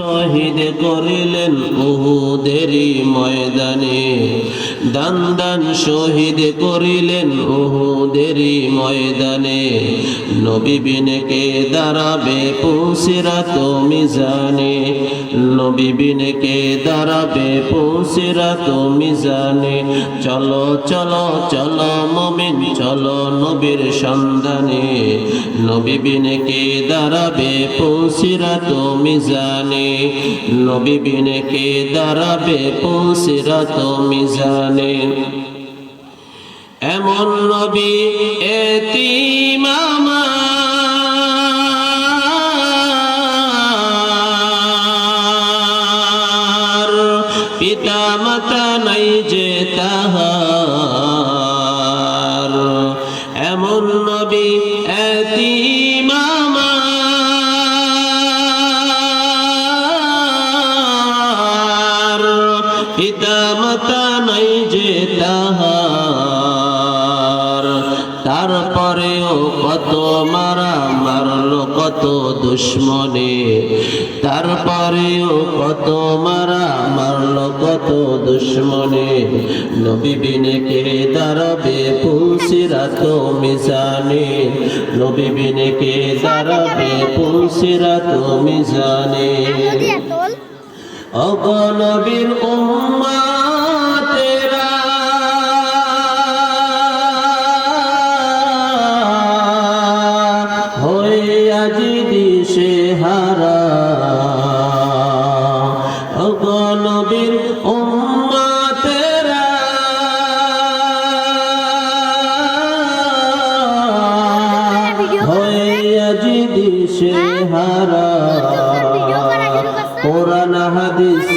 শহীদ করিলেন উহুদেরি ময়দানে। দান দান শহীদ করিলেন উহুদেরই ময়দানে। নবী বিনকে দাঁড়াবে পুসিরাত মিজানে নবী বিনকে দাঁড়াবে পুসিরাত মিজানে চলো চলো চলো মমিন, চলো নবীর সন্ধানে। নবী বিনকে দাঁড়াবে পুসিরাত মিজানে নবী বিনকে দাঁড়াবে পুসিরাত মিজানে এমন নবী আমার। পিতা মাতা নাই এমন নবী আমার তারপরেও কত মারা মারলো কত দুশ্মনে। তারপরেও কত মারা মারলো কত দুশ্মনে। নবী বিনেকে দাঁড়াবে তো মিজানে? নবী বিনেকে দাঁড়াবে তো মিজানে? অগনবীর উম্মাতেরা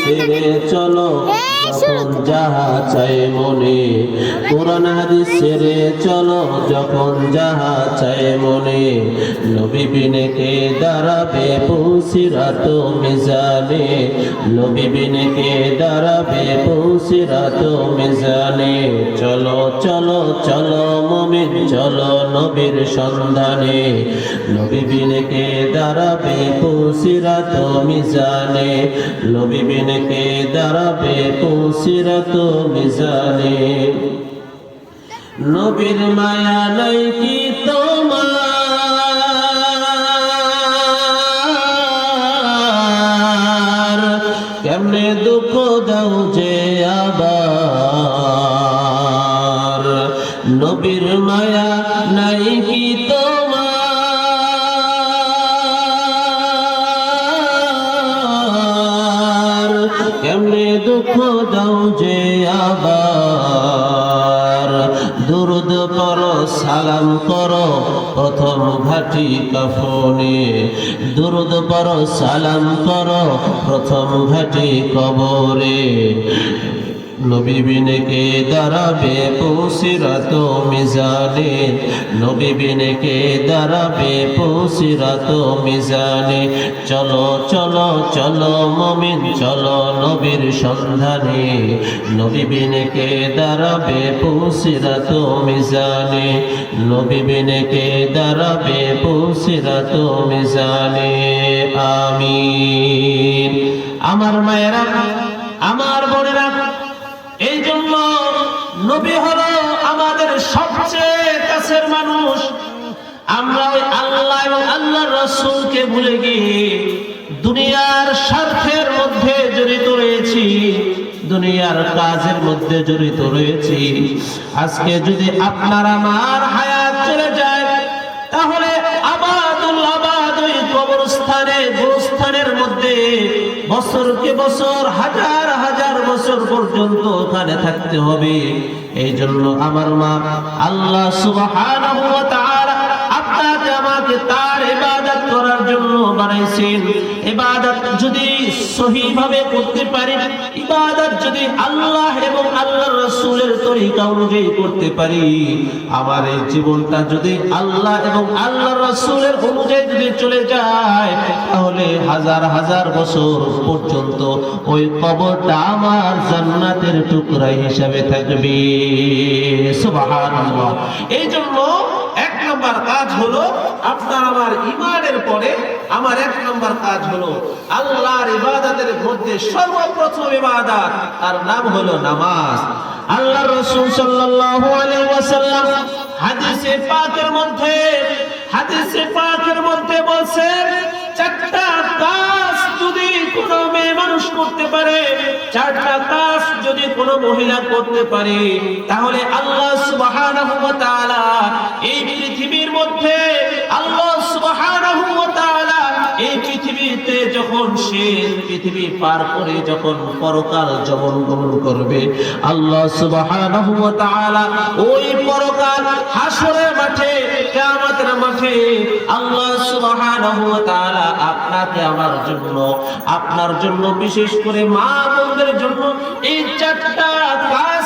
ছেড়ে চলো যখন যাহা চাই মনে। কোরআন হাদিস ছেড়ে চলো যখন যাহা চাই মনে। নবী বিনেকে দাঁড়াবে পৌঁছিরাত মিজানে। নবী বিনেকে দাঁড়াবে পৌঁছিরাত মিজানে। চলো চলো চলো মমিন চলো নবীর সন্ধানে। নবী বিনেকে দাঁড়াবে পৌঁছিরাত মিজানে। নবী বিনেকে দাঁড়াবে পৌঁছিরাত মিজানে। নবীর মায়া নাই কি তোমার? কেমনে দুঃখ দাও যে আবার। দুরুদ করো সালাম করো, প্রথম ঘাটি কফনে। দুরুদ করো সালাম করো, প্রথম ঘাটি কবরে। নবী বিনকে দাঁড়াবে পৌঁছিরাত মিজানে নবী বিনকে দাঁড়াবে পৌঁছিরাত মিজানে। চলো চলো চলো মমিন, চলো নবীর সন্ধানে নবী বিনকে দাঁড়াবে পৌঁছিরাত মিজানে নবী বিনকে দাঁড়াবে পৌঁছিরাত মিজানে। আমিন। আমার মায়েরা, আমার বোনেরা নবী হলো আমাদের সবচেয়ে কাছের মানুষ। আমরা ওই আল্লাহ এবং আল্লাহর রসুলকে ভুলে গিয়ে দুনিয়ার স্বার্থের মধ্যে জড়িত রয়েছি, দুনিয়ার কাজের মধ্যে জড়িত রয়েছি। আজকে যদি আপনার আমার হায়াত চলে যায়, তাহলে আবাদুল আবাদ ওই কবরস্থানে, গোরস্থানের মধ্যে বছরকে বছর, হাজার বছর পর্যন্ত ওখানে থাকতে হবে। এই জন্য আমার মা, আল্লাহ সুবহানাহু ওয়া তাআলা আপনাকে আমাকে তার ইবাদত করার জন্য বানাইছেন। ইবাদত যদি সহি ভাবে করতে পারি, ইবাদত যদি আল্লাহ এবং আল্লাহর রাসূলের তরিকা অনুযায়ী করতে পারি, আমার এই জীবনটা যদি আল্লাহ এবং আল্লাহর রাসূলের অনুযায়ী যদি চলে যায়, তাহলে হাজার হাজার বছর পর্যন্ত ওই কবরটা আমার জান্নাতের টুকরা হিসাবে থাকবে। সুবহানাল্লাহ। এই জন্য এক নম্বর কাজ হলো আপনার আমার ইমানের পরে আমার এক নম্বর কাজ হলো আল্লাহর ইবাদত ইবাদতের মধ্যে সর্বপ্রথম ইবাদত, তার নাম হলো নামাজ। আল্লাহ রাসূল সাল্লাল্লাহু আলাইহি ওয়াসাল্লাম হাদিসে পাকের মধ্যে, হাদিসে পাকের মধ্যে বলছেন চারটা কাজ যদি কোনো মেয়ে মানুষ করতে পারে, চারটা কাজ যদি কোনো মহিলা করতে পারে, তাহলে আল্লাহ সুবহানাহু ওয়া তাআলা এই পৃথিবীর মধ্যে পৃথিবী পার করে যখন পরকাল জবন গমন করবে, আল্লাহ ওই পরকাল হাসরের মাঠে মাঠে আল্লাহ আপনাকে আমার জন্য, আপনার জন্য বিশেষ করে মা বোনদের জন্য এই চারটা কাজ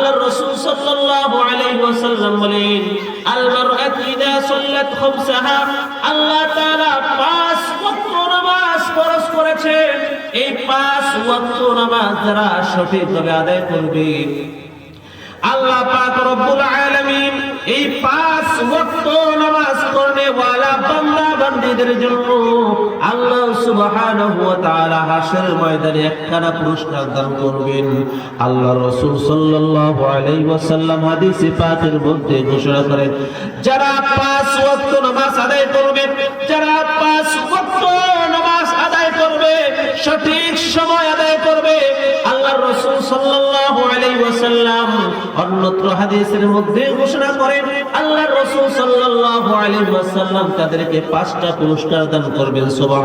আল্লাহ রাসূল সাল্লাল্লাহু আলাইহি ওয়াসাল্লাম বলেন, আল মাররাতু ইদা সাল্লাত খামসাহা। আল্লাহ তাআলা পাঁচ ওয়াক্ত নামাজ ফরজ করেছেন। এই পাঁচ ওয়াক্ত নামাজ যারা সঠিকভাবে আদায় করবে আল্লাহ পাক রব্বুল আলামিন এই পাঁচ ওয়াক্ত নামাজ পড়নে ওয়ালা বান্দা বান্দীদের জন্য আল্লাহ সুবহানাহু ওয়া তাআলা হাশরের ময়দানে একখানা পুরস্কার দান করবেন। আল্লাহ রাসূল সাল্লাল্লাহু আলাইহি ওয়াসাল্লাম হাদিসে পাকের মধ্যে ঘোষণা করেন যারা পাঁচ ওয়াক্ত নামাজ আদায় করবে, যারা পাঁচ ওয়াক্ত নামাজ আদায় করবে, সঠিক সময় আদায় করবে, আল্লাহ রাসূল সাল্লাল্লাহু আলাইহি মধ্যে ঘোষণা করেন তাদেরকে পাঁচটা পুরস্কার দান করবেন সুবহান